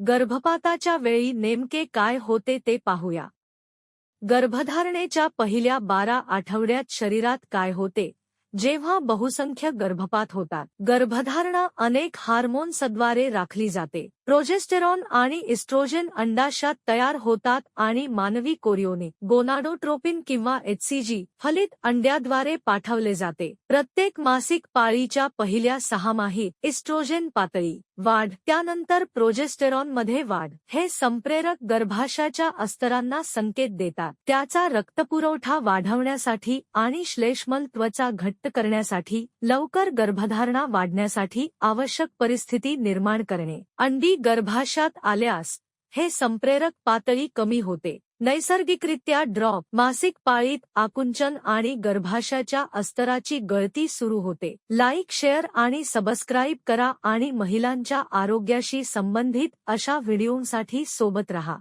गर्भपाताच्या वेळी नेमके काय होते ते पाहूया. गर्भधारणेच्या पहिल्या बारा आठवड्यात शरीरात काय होते? जेव्हा बहुसंख्य गर्भपात होतात गर्भधारणा अनेक हार्मोन्सद्वारे राखली जाते. प्रोजेस्टेरॉन आणि इस्ट्रोजन अंडाशयात तयार होतात आणि मानवी कोरिओने गोनाडोट्रोपिन किंवा एचसीजी फलित अंड्याद्वारे पाठवले जाते. प्रत्येक मासिक पाळीच्या पहिल्या सहामाही इस्ट्रोजन पातळी वाढ त्यानंतर प्रोजेस्टेरॉनमध्ये वाढ. हे संप्रेरक गर्भाशयाच्या अस्तरांना संकेत देतात. त्याचा रक्तपुरवठा वाढवण्यासाठी आणि श्लेष्मल त्वचा घट्ट करण्यासाठी लवकर गर्भधारणा वाढण्यासाठी आवश्यक परिस्थिती निर्माण करणे. अंडी गर्भाशयात आल्यास हे संप्रेरक पातळी कमी होते. नैसर्गिकरित्या ड्रॉप मासिक पाळीत आकुंचन आणि गर्भाशयाच्या अस्तराची गळती सुरू होते. लाईक शेअर आणि सबस्क्राईब करा आणि महिलांच्या आरोग्याशी संबंधित अशा व्हिडिओंसाठी सोबत रहा.